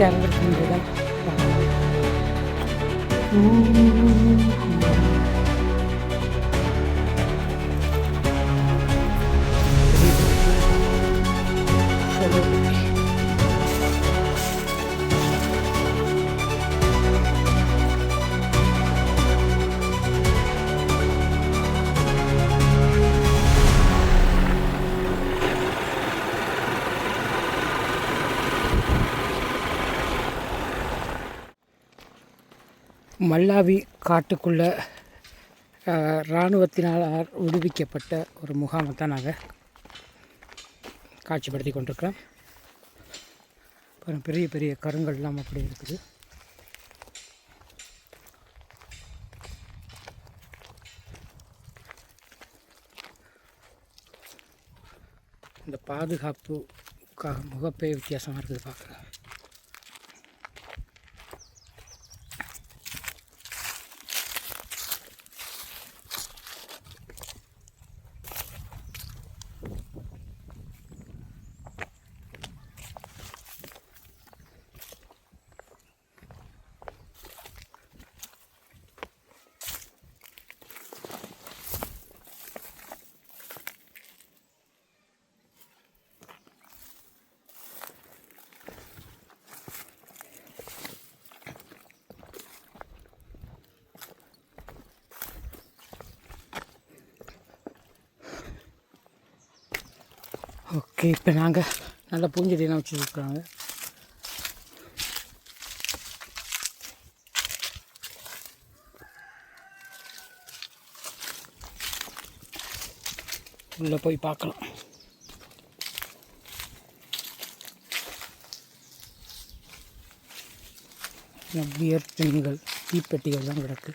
gelirdim dedim. Şöyle Mallavi காட்டுக்குள்ளே இராணுவத்தினால் விடுவிக்கப்பட்ட ஒரு முகாமை தான் நாங்கள் காட்சிப்படுத்தி கொண்டிருக்கிறோம். அப்புறம் பெரிய பெரிய கருங்கல்லாம் அப்படி இருக்குது. இந்த பாதுகாப்புக்காக முகப்பே வித்தியாசமாக இருக்குது பார்க்குறேன் ஓகே இப்போ நாங்கள் நல்லா பூஞ்செடியெல்லாம் வச்சுருக்குறாங்க உள்ளே போய் பார்க்கலாம். பியர் தீப்பெட்டிகள் தான் கிடக்கு.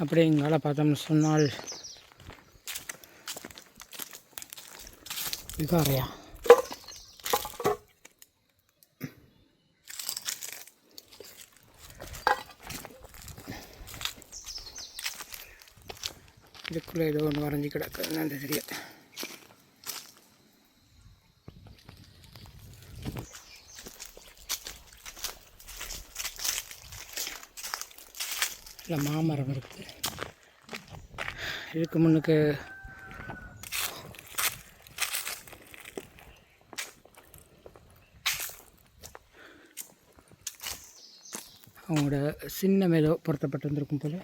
அப்படியே இங்கால பார்த்தோம்னு சொன்னால் விகாரையா? இதுக்குள்ளே ஏதோ ஒன்று வரைஞ்சி கிடக்கு என்னன்னு தெரியாது இல்லை மாமரம் இருக்குது இதுக்கு முன்னுக்கு அவங்களோட சின்ன மேலோ பொருத்தப்பட்டு வந்திருக்கும் போல.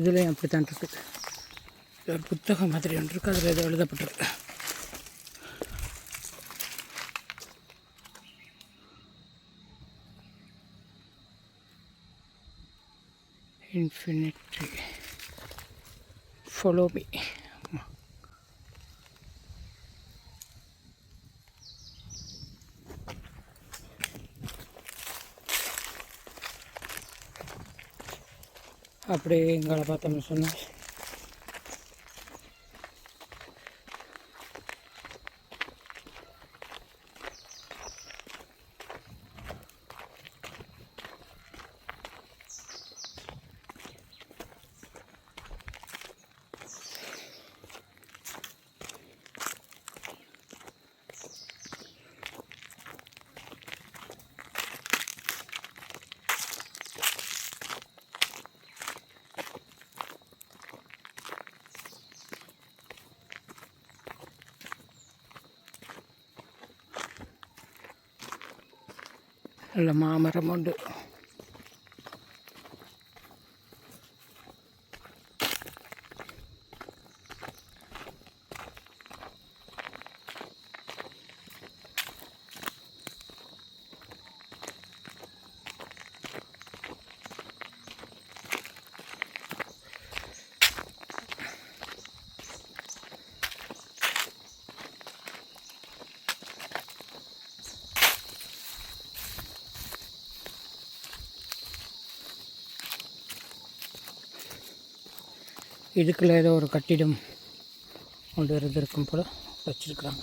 இதுலேயும் அப்படித்தான் இருக்குது ஒரு புத்தகம் மாதிரி ஒன்று இருக்குது அதில் ஏதோ எழுதப்பட்டிருக்கு. இன்ஃபினிட்டி ஃபாலோ மீ அப்படியே எங்களை பார்த்தோம்னு நல்ல மாமரம் உண்டு. இதுக்குள்ள ஏதோ ஒரு கட்டிடம் கொண்டு இருந்திருக்கும் போல் வச்சுருக்குறாங்க.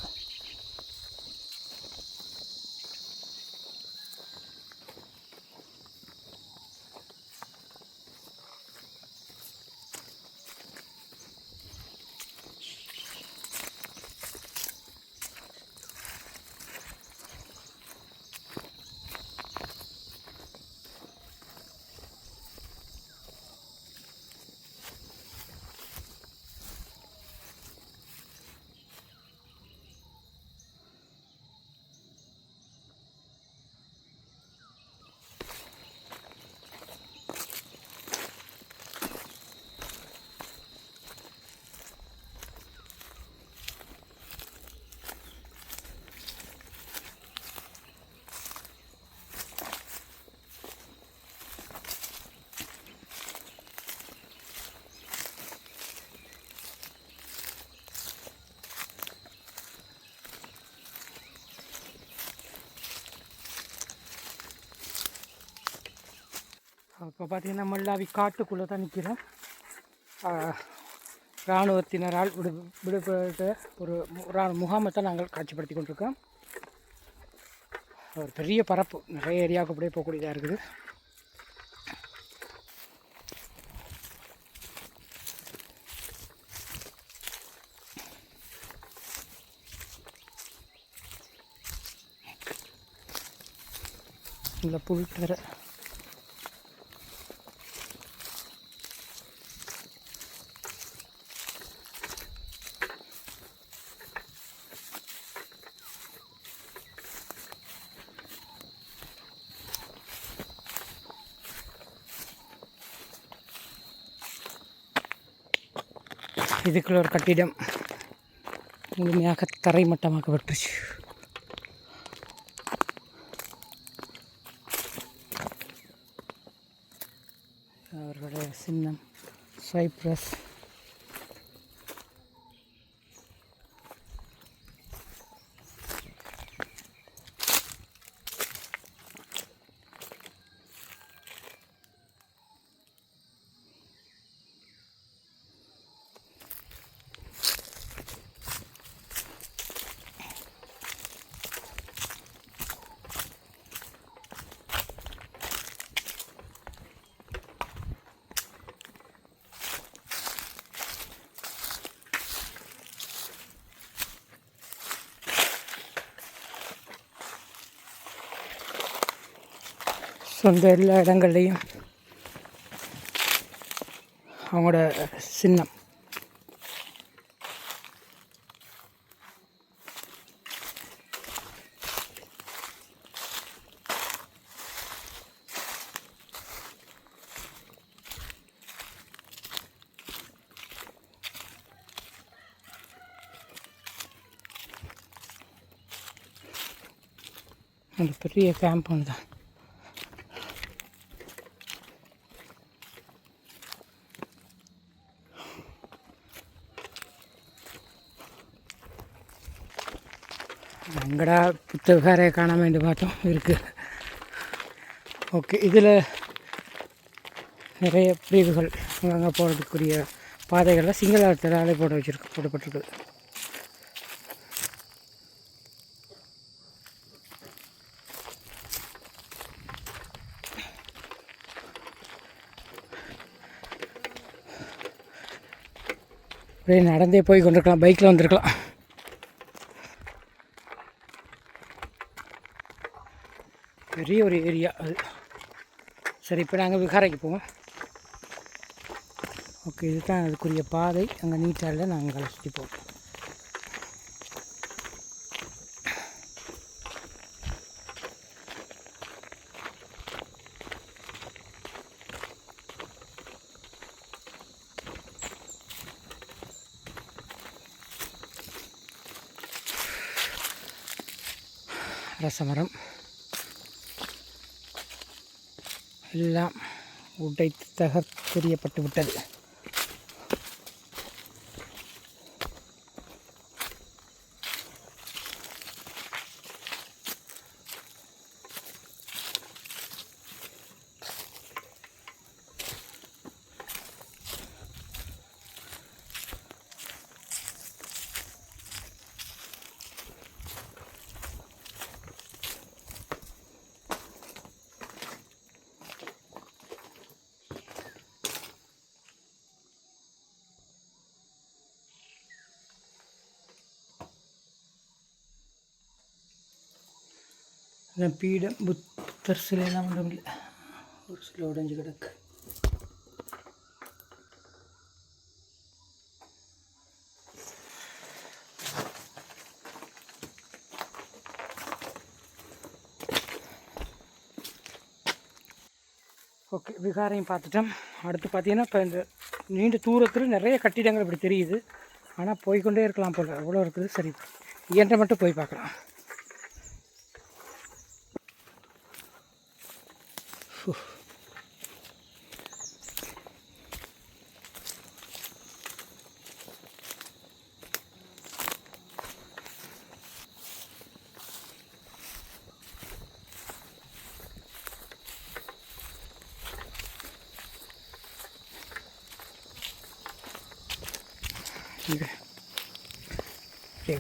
இப்போ பார்த்தீங்கன்னா மல்லாவி காட்டுக்குள்ளே தான் நிற்கிறோம். இராணுவத்தினரால் விடு விடுபட்ட ஒரு மு- இராணுவ முகாமத்தை நாங்கள் காட்சிப்படுத்தி கொண்டிருக்கோம். ஒரு பெரிய பரப்பு நிறைய ஏரியாவுக்கு அப்படியே போகக்கூடியதாக இருக்குது. இந்த புல் தர. இதுக்குள்ள ஒரு கட்டிடம். முழுமையாக தரைமட்டமாக்கப்பட்டுருச்சு அவர்களுடைய சின்னம் சைப்ரஸ். சொந்த எல்லா இடங்கள்லையும். அவங்களோட சின்னம். அந்த பெரிய கேம்ப் ஒன்று தான். எங்கடா புத்தகாரை காணாம என்று பார்த்தோம். இருக்குது ஓகே இதில் நிறைய பிரிவுகள் அங்கங்கே போகிறதுக்குரிய பாதைகளில் சிங்களத்தினாலே போட வச்சுருக்கு போடப்பட்டிருக்குது. அப்படியே நடந்தே போய் கொண்டிருக்கலாம் பைக்கில் வந்திருக்கலாம். பெரிய ஒரு ஏரியா அது. சரி இப்போ நாங்கள் விகாரைக்கு போவோம். ஓகே இதுதான் அதுக்குரிய பாதை. அங்கே நீட்டால நாங்கள் சுற்றி போவோம். ரசமரம். எல்லாம் உடைத்து தகர்த்தெறியப்பட்டு விட்டது இந்த பீடம் புத்தர் சிலையெல்லாம் ஒன்றும் இல்லை. ஒரு சில உடைஞ்சு கிடக்கு. ஓகே விகாரையும் பார்த்துட்டோம். அடுத்து பார்த்தீங்கன்னா இப்போ இந்த நீண்ட தூரத்தில் நிறைய கட்டிடங்கள் இப்படி தெரியுது. ஆனால் போய்க்கொண்டே இருக்கலாம் போல். எவ்வளோ இருக்குது. சரி இயன்ற மட்டும் போய் பார்க்கலாம்.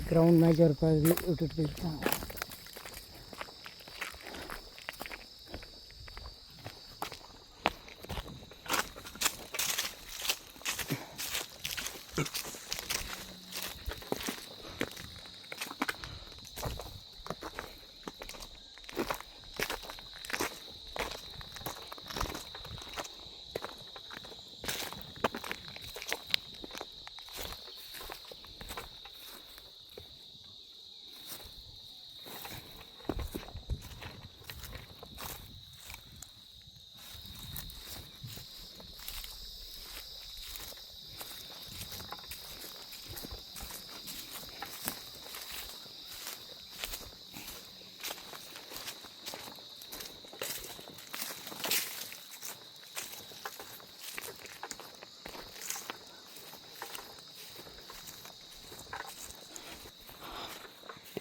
Ground major part of the outer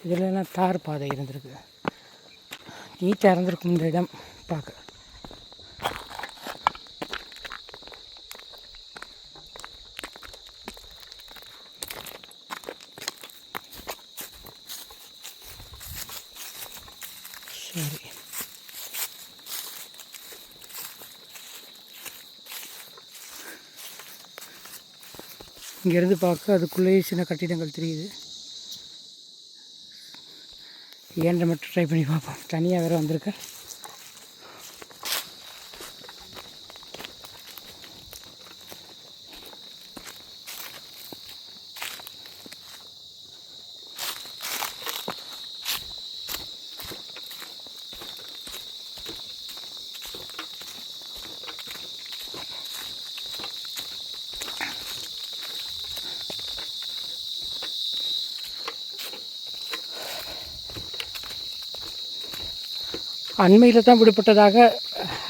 இதுலலாம் தார் பாதை இருந்திருக்கு. நீட்டாக இருந்திருக்கும் இந்த இடம் பார்க்க சரி. இங்கேருந்து பார்க்க அதுக்குள்ளேயே சின்ன கட்டிடங்கள் தெரியுது. ஏன்ற மட்டும் ட்ரை பண்ணி பார்ப்போம். தனியாக வேறு வந்திருக்கேன் அண்மையில் தான் விடுபட்டதாக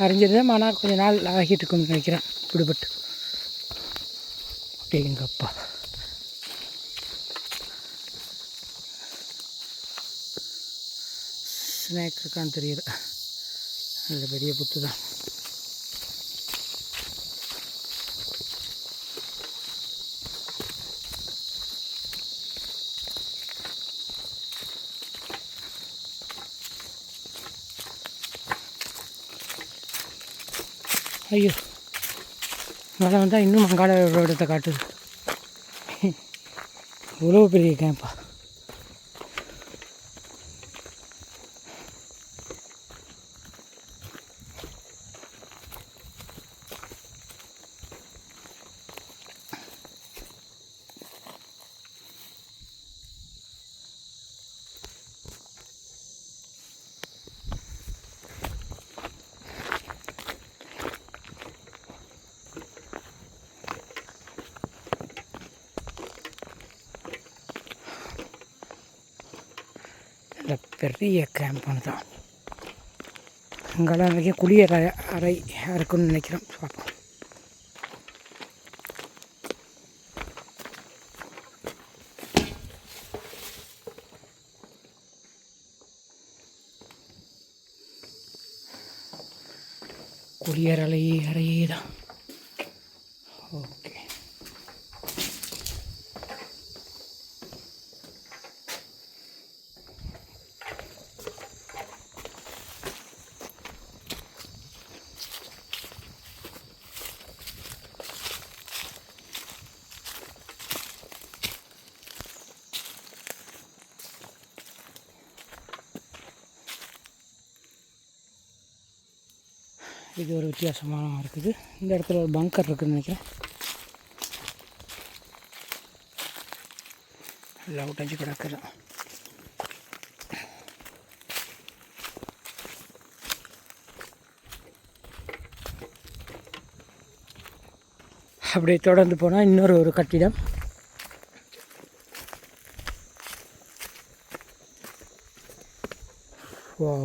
அறிஞ்சிருந்தேன். ஆனால் கொஞ்ச நாள் ஆகிட்டு இருக்கும்னு நினைக்கிறேன். விடுபட்டு. எங்கப்பா ஸ்நேக் இருக்கான்னு தெரியல. நல்ல பெரிய புத்து தான் ஐயோ. மேலே வந்தால் இன்னும் மங்காள ரோடத்தை காட்டுது. இவ்வளோ பெரிய கேம்பா நல்ல பெரிய கேம்ப் ஒன்று தான். அங்கெல்லாம் நிறைய குளியல் அறை இருக்குன்னு நினைக்கிறோம். பார்ப்போம். குளியல் அறை அறையே தான். ஓகே இது ஒரு வித்தியாசமான இருக்குது. இந்த இடத்துல ஒரு பங்கர் இருக்குதுன்னு நினைக்கிறேன். எல்லாம் உடஞ்சி கிடக்குது. அப்படியே தொடர்ந்து போனால் இன்னொரு ஒரு கட்டிடம். Wow.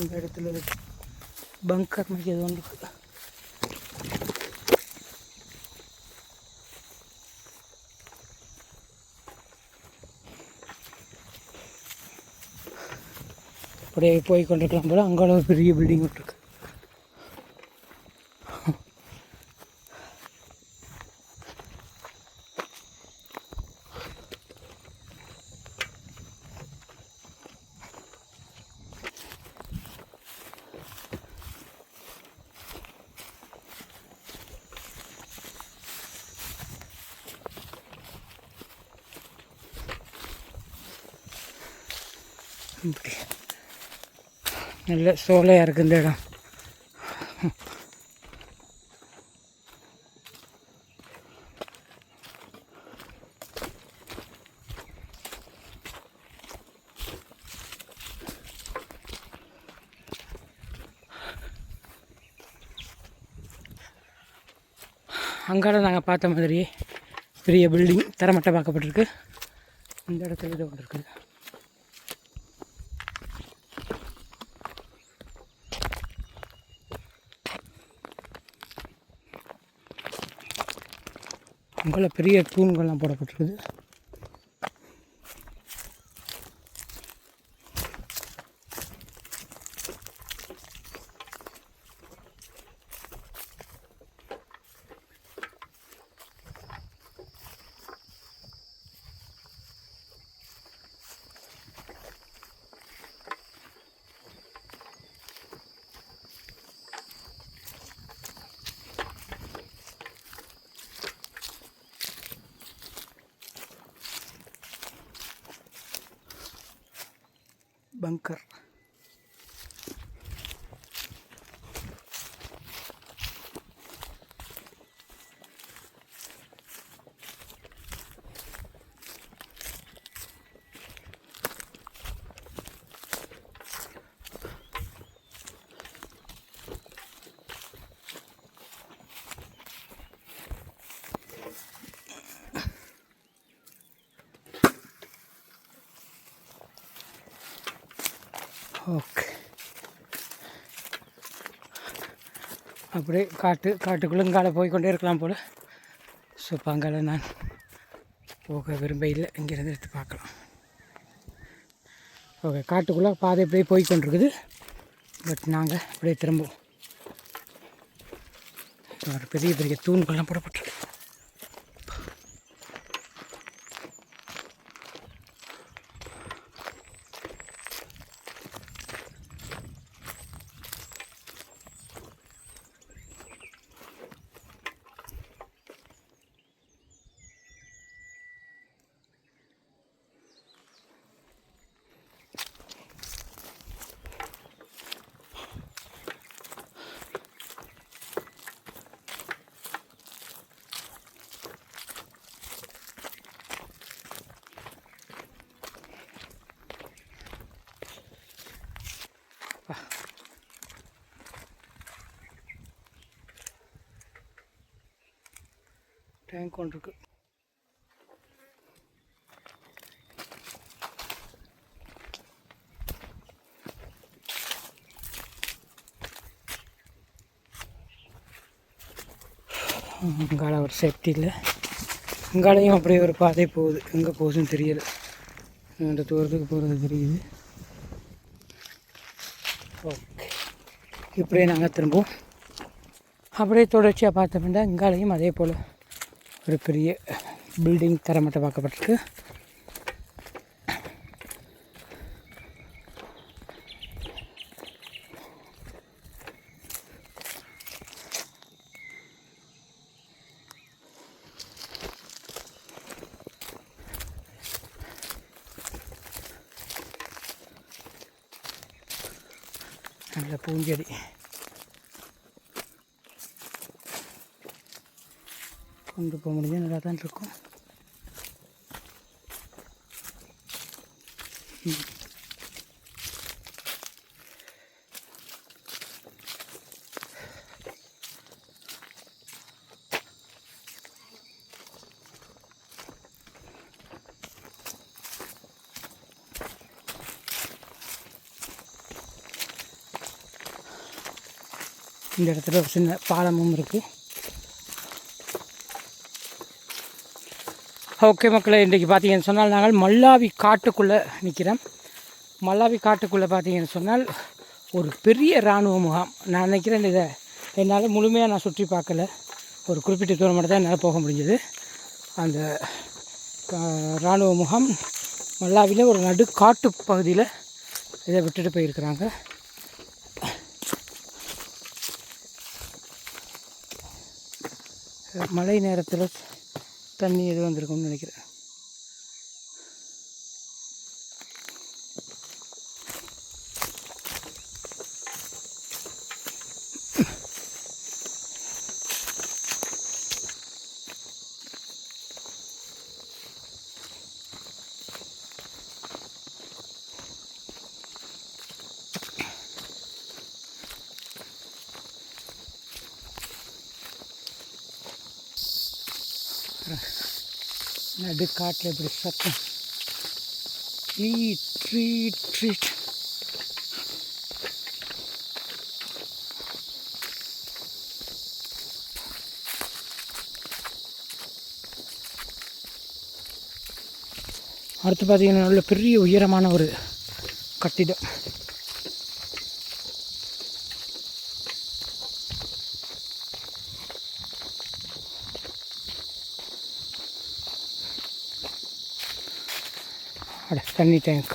இந்த இடத்துல ஒரு பங்கர் மாதிரி ஏதோ ஒன்று அப்படியே போய் கொண்டிருக்கலாம் போல. அங்கே ஒரு பெரிய பில்டிங் இருக்கு. இப்படி நல்ல சோலையாக இருக்குது இந்த இடம். அங்கால நாங்கள் பார்த்த மாதிரியே பெரிய பில்டிங் தரமட்டமாக்கப்பட்டிருக்கு இந்த இடத்துல இது ஒன்று இருக்குது அங்கே பெரிய தூண்கள்லாம் போடப்பட்டிருக்குது. பங்கர் ஓகே அப்படியே காட்டு காட்டுக்குள்ளே இங்கால போய் கொண்டே இருக்கலாம் போல். ஸோ இப்போ நான் போக விரும்ப இல்லை இங்கேருந்து எடுத்து பார்க்கலாம். ஓகே காட்டுக்குள்ளே பாதை இப்படியே போய் கொண்டிருக்குது பட் நாங்கள் அப்படியே திரும்புவோம். ஒரு பெரிய பெரிய தூண்கள்லாம் போடப்பட்டிருக்கு. டேங்க் ஒன்று இருக்குது அங்கால ஒரு சேஃப்டி இல்லை. அங்காலையும் அப்படியே ஒரு பாதை போகுது. எங்கே போகுதுன்னு தெரியலை. இந்த தூரத்துக்கு போகிறது தெரியுது. ஓகே இப்படியே நாங்கள் திரும்புவோம். அப்படியே தொடர்ச்சியாக பார்த்தோம்னா இங்காலையும் அதே போல். ஒரு பெரிய பில்டிங் தரமட்டமாக்கப்பட்டிருக்கு பார்க்கப்பட்டிருக்கு நல்ல பூஞ்செடி கொண்டு போக நல்லா தான் இருக்கும். இந்த இடத்துல ஒரு சின்ன பாலமும் இருக்குது ஓகே மக்களை இன்றைக்கி பார்த்தீங்கன்னு சொன்னால் நாங்கள் மல்லாவி காட்டுக்குள்ளே நிற்கிறோம். மல்லாவி காட்டுக்குள்ளே பார்த்தீங்கன்னு சொன்னால் ஒரு பெரிய இராணுவ முகாம். நான் நினைக்கிறேன் இதை என்னால் முழுமையாக நான் சுற்றி பார்க்கல. ஒரு குறிப்பிட்ட தூரம் மட்டும் தான் என்னால் போக முடிஞ்சது. அந்த இராணுவ முகாம் மல்லாவியில் ஒரு நடு காட்டு பகுதியில் இதை விட்டுட்டு போயிருக்கிறாங்க. மழை நேரத்தில் தண்ணி எது வந்திருக்கும்னு நினைக்கிறேன். நடு காட்டில் இப்படி சத்தம். ட்ரீட் ட்ரீட் ட்ரீட் அடுத்து பார்த்தீங்கன்னா நல்ல பெரிய உயரமான ஒரு கட்டிடம். அட தண்ணி டேங்க்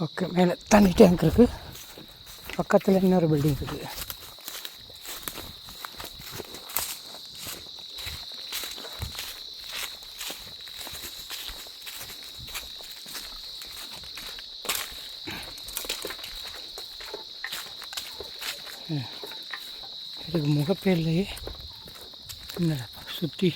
ஓகே மேலே தண்ணி டேங்க் இருக்குது பக்கத்தில் இன்னொரு பில்டிங் இருக்குது இதுக்கு முகப்பே இல்லையே என்னடா சுற்றி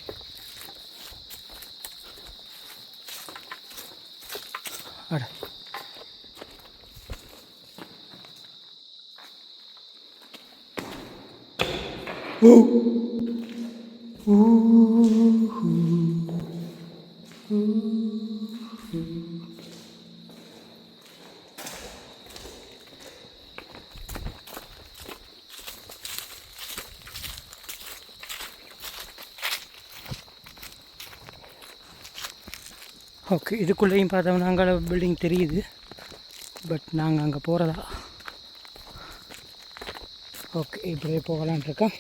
ஓகே இதுக்குள்ளேயும் பார்த்தோம்னா அங்கே பில்டிங் தெரியுது. பட் நாங்கள் அங்கே போகிறதா ஓகே இப்படியே போகலான் இருக்கோம்.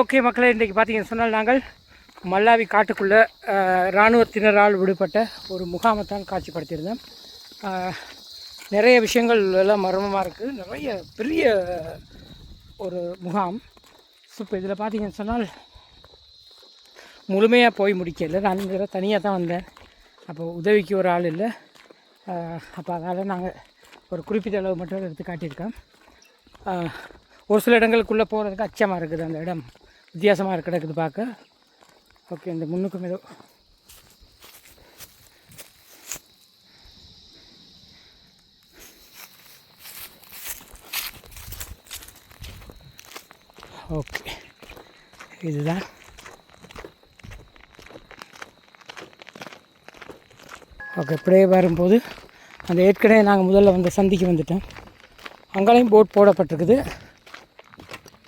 ஓகே மக்களே இன்றைக்கி பார்த்தீங்கன்னு சொன்னால் நாங்கள் மல்லாவி காட்டுக்குள்ளே இராணுவத்தினரால் விடுபட்ட ஒரு முகாமைத்தான் காட்சிப்படுத்தியிருந்தோம். நிறைய விஷயங்கள் எல்லாம் மர்மமாக இருக்குது நிறைய பெரிய ஒரு முகாம். ஸோ இப்போ இதில் பார்த்தீங்கன்னு சொன்னால் முழுமையாக போய் முடிக்கல. நான் இந்த தனியாக தான் வந்தேன். அப்போ உதவிக்கு ஒரு ஆள் இல்லை. அப்போ அதால் நாங்கள் ஒரு குறிப்பிட்ட அளவு மட்டும் எடுத்து காட்டியிருக்கோம். ஒரு சில இடங்களுக்குள்ளே போகிறதுக்கு அச்சமாக இருக்குது அந்த இடம். வித்தியாசமாக கிடக்குது பார்க்க ஓகே இந்த முன்னுக்கும் ஏதோ. ஓகே இதுதான். ஓகே இப்படியே வரும்போது அந்த ஏற்கனவே நாங்கள் முதல்ல வந்த சந்திக்கு வந்துட்டோம். அங்கேயும் போட் போடப்பட்டிருக்குது.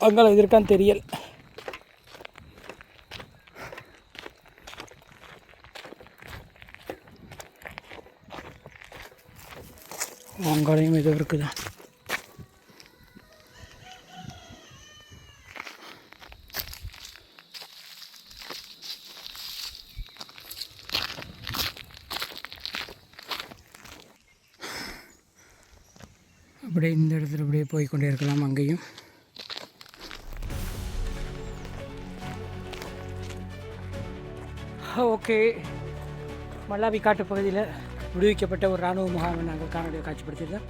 அங்கே இது இருக்கான்னு தெரியல. அங்கேயும் இது இருக்குதான். மல்லாபி காட்டு பகுதியில் விடுவிக்கப்பட்ட ஒரு இராணுவ முகாமை நாங்கள் காணொலியை காட்சிப்படுத்தியிருந்தோம்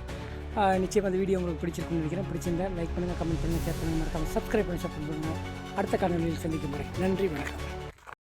நிச்சயம் அந்த வீடியோ உங்களுக்கு பிடிச்சிருக்குன்னு நினைக்கிறேன். பிடிச்சிருந்தா லைக் பண்ணுங்கள் கமெண்ட் பண்ணுங்கள் ஷேர் பண்ணுங்கள் மறக்காமல் சப்ஸ்கிரைப் பண்ணி சப்போர்ட் பண்ணுங்கள் அடுத்த காணொலியில் சந்திக்கும் வரை நன்றி வணக்கம்.